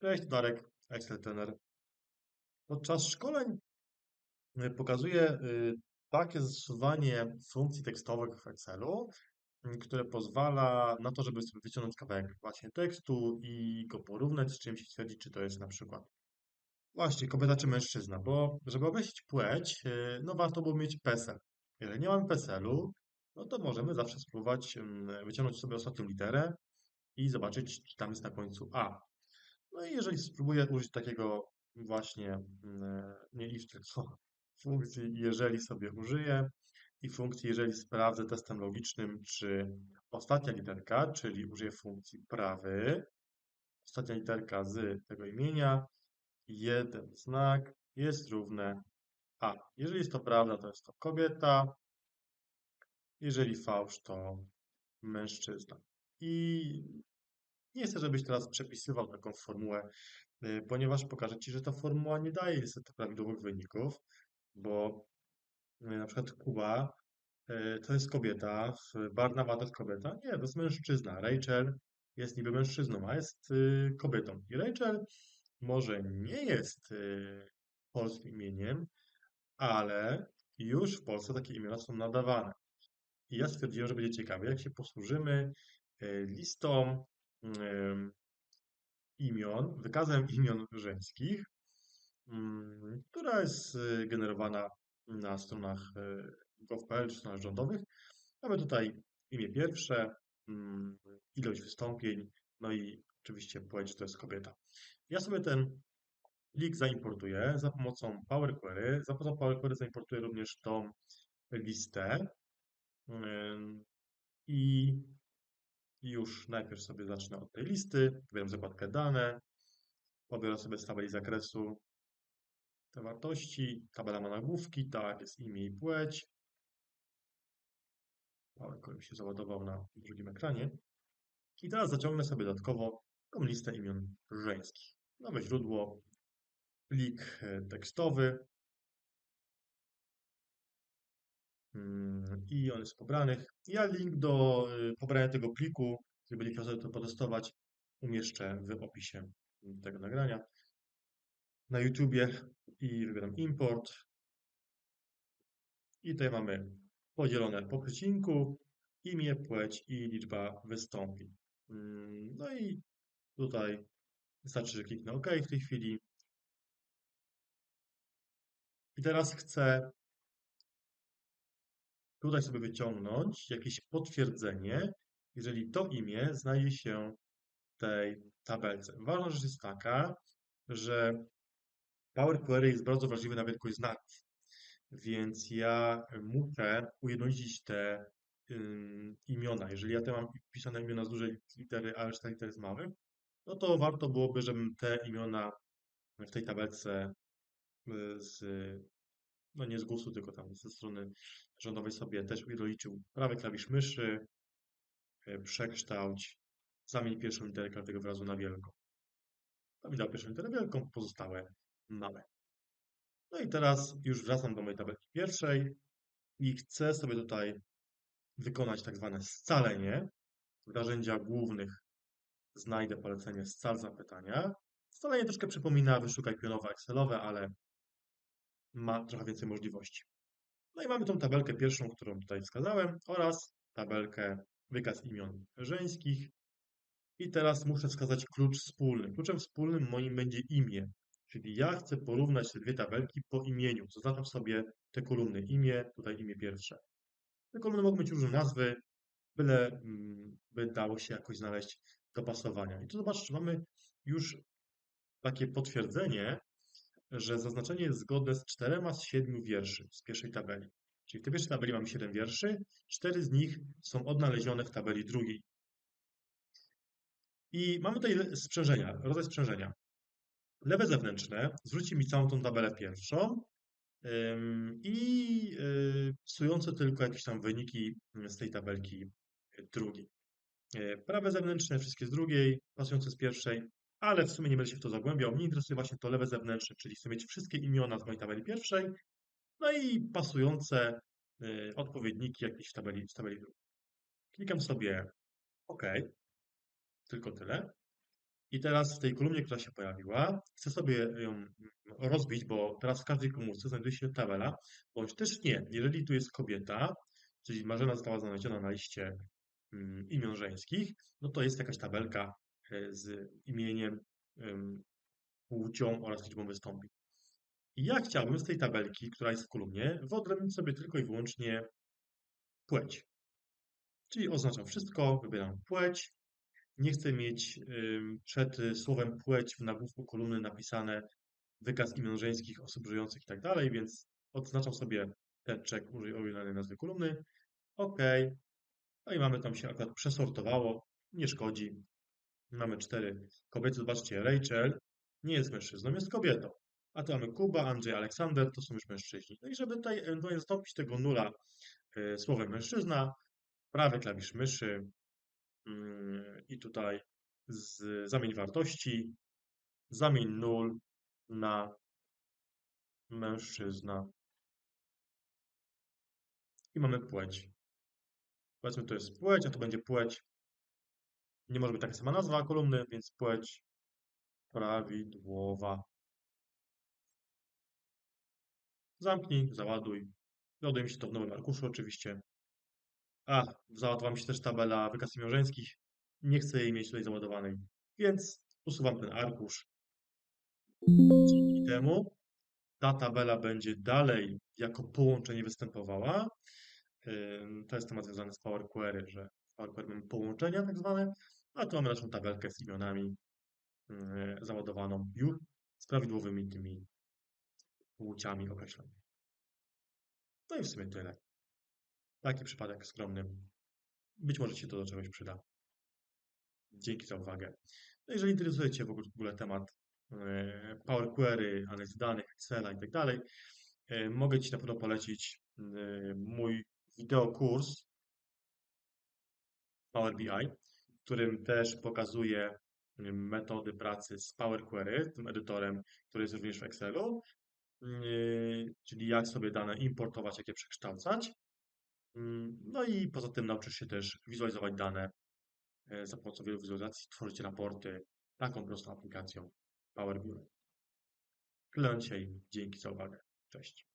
Cześć, Darek, Excel Trener. Podczas szkoleń y, pokazuję y, takie zastosowanie funkcji tekstowych w Excelu, y, które pozwala na to, żeby sobie wyciągnąć kawałek właśnie tekstu i go porównać z czymś i stwierdzić, czy to jest na przykład właśnie kobieta czy mężczyzna, bo żeby określić płeć, no warto było mieć PESEL. Jeżeli nie mamy PESEL-u, no to możemy zawsze spróbować wyciągnąć sobie ostatnią literę i zobaczyć, czy tam jest na końcu A. No i jeżeli spróbuję użyć takiego właśnie, mm, nie if, tylko funkcji jeżeli sobie użyję i funkcji jeżeli sprawdzę testem logicznym, czy ostatnia literka, czyli użyję funkcji prawy, ostatnia literka z tego imienia, jeden znak jest równe A. Jeżeli jest to prawda, to jest to kobieta, jeżeli fałsz, to mężczyzna. I nie chcę, żebyś teraz przepisywał taką formułę, y, ponieważ pokażę Ci, że ta formuła nie daje niestety prawidłowych wyników, bo y, na przykład Kuba y, to jest kobieta, Barnawa to jest kobieta. Nie, to jest mężczyzna. Rachel jest niby mężczyzną, a jest kobietą. I Rachel może nie jest polskim imieniem, ale już w Polsce takie imiona są nadawane. I ja stwierdziłem, że będzie ciekawie, jak się posłużymy listą imion, wykazem imion żeńskich, mm, która jest y, generowana na stronach y, gov.pl czy stronach rządowych. Mamy tutaj imię pierwsze, mm, ilość wystąpień, no i oczywiście płeć to jest kobieta. Ja sobie ten plik zaimportuję za pomocą Power Query. Za pomocą Power Query zaimportuję również tą listę i i już najpierw sobie zacznę od tej listy, wybieram zakładkę dane, pobiorę sobie z tabeli zakresu te wartości, tabela ma nagłówki, tak, jest imię i płeć. PowerPoint się załadował na drugim ekranie. I teraz zaciągnę sobie dodatkowo tą listę imion żeńskich. Nowe źródło, plik e, tekstowy, Mm, i on jest pobranych. Ja link do y, pobrania tego pliku, jeżeli będzie chciał to potestować, umieszczę w opisie tego nagrania na YouTubie i wybieram import. I tutaj mamy podzielone po przecinku, imię, płeć i liczba wystąpień. Mm, no i tutaj wystarczy, że kliknę OK w tej chwili. I teraz chcę tutaj sobie wyciągnąć jakieś potwierdzenie, jeżeli to imię znajdzie się w tej tabelce. Ważna rzecz jest taka, że Power Query jest bardzo wrażliwy na wielkość znaków, więc ja muszę ujednolicić te imiona. Jeżeli ja te mam pisane imiona z dużej litery, a reszta litery z małych, no to warto byłoby, żebym te imiona w tej tabelce y, z no nie z GUS-u, tylko tam ze strony rządowej sobie też ujednolicił prawy klawisz myszy, e, przekształć, zamień pierwszą literę każdego wyrazu na wielką. Tam dał pierwszą literę wielką, pozostałe małe. No i teraz już wracam do mojej tabelki pierwszej i chcę sobie tutaj wykonać tak zwane scalenie. W narzędziach głównych znajdę polecenie scal zapytania. Scalenie troszkę przypomina wyszukaj pionowe Excelowe, ale ma trochę więcej możliwości. No i mamy tą tabelkę pierwszą, którą tutaj wskazałem oraz tabelkę wykaz imion żeńskich. I teraz muszę wskazać klucz wspólny. Kluczem wspólnym moim będzie imię, czyli ja chcę porównać te dwie tabelki po imieniu. Zaznaczam sobie te kolumny imię, tutaj imię pierwsze. Te kolumny mogą mieć różne nazwy, byle mm, by dało się jakoś znaleźć dopasowania. I tu zobaczcie, mamy już takie potwierdzenie, że zaznaczenie jest zgodne z czterema z siedmiu wierszy z pierwszej tabeli. Czyli w tej pierwszej tabeli mamy siedem wierszy, cztery z nich są odnalezione w tabeli drugiej. I mamy tutaj sprzężenia, rodzaj sprzężenia. Lewe zewnętrzne zwróci mi całą tą tabelę pierwszą i y, psujące tylko jakieś tam wyniki z tej tabelki drugiej. E, prawe zewnętrzne, wszystkie z drugiej, pasujące z pierwszej, ale w sumie nie będę się w to zagłębiał. Mnie interesuje właśnie to lewe zewnętrzne, czyli chcę mieć wszystkie imiona z mojej tabeli pierwszej, no i pasujące y, odpowiedniki jakieś w tabeli, w tabeli drugiej. Klikam sobie OK, tylko tyle. I teraz w tej kolumnie, która się pojawiła, chcę sobie ją rozbić, bo teraz w każdej komórce znajduje się tabela, bądź też nie. Jeżeli tu jest kobieta, czyli Marzena została znaleziona na liście mm, imion żeńskich, no to jest jakaś tabelka z imieniem, płcią oraz liczbą wystąpień. I ja chciałbym z tej tabelki, która jest w kolumnie, wyodrębnić sobie tylko i wyłącznie płeć. Czyli oznaczam wszystko, wybieram płeć. Nie chcę mieć przed słowem płeć w nagłówku kolumny napisane wykaz imion żeńskich osób żyjących i tak dalej, więc odznaczam sobie ten czek użyj oryginalnej nazwy kolumny. OK. No i mamy tam się akurat przesortowało. Nie szkodzi. Mamy cztery kobiety. Zobaczcie, Rachel nie jest mężczyzną, jest kobietą. A tu mamy Kuba, Andrzej, Aleksander, to są już mężczyźni. No i żeby tutaj ewentualnie zastąpić tego nula y, słowem mężczyzna, prawy klawisz myszy yy, i tutaj z, zamień wartości, zamień nul na mężczyzna. I mamy płeć. Powiedzmy, to jest płeć, a to będzie płeć. Nie może być taka sama nazwa kolumny, więc płeć prawidłowa. Zamknij, załaduj. Ładuj mi się to w nowym arkuszu oczywiście. A, załadowała mi się też tabela wykaz małżeńskich. Nie chcę jej mieć tutaj załadowanej, więc usuwam ten arkusz. Dzięki temu ta tabela będzie dalej jako połączenie występowała. To jest temat związany z Power Query, że mamy połączenia tak zwane, a tu mamy naszą tabelkę z imionami załadowaną już z prawidłowymi tymi płciami określonymi. No i w sumie tyle. Taki przypadek skromny. Być może Ci to do czegoś przyda. Dzięki za uwagę. No jeżeli interesuje Cię w ogóle temat e, Power Query, analiz danych, Excela i tak dalej, e, mogę Ci na pewno polecić e, mój wideokurs Power BI, w którym też pokazuję metody pracy z Power Query, tym edytorem, który jest również w Excelu, czyli jak sobie dane importować, jak je przekształcać. Mm, no i poza tym nauczysz się też wizualizować dane e, za pomocą wielu wizualizacji, tworzyć raporty taką prostą aplikacją Power BI. Tyle dzisiaj. Dzięki za uwagę. Cześć.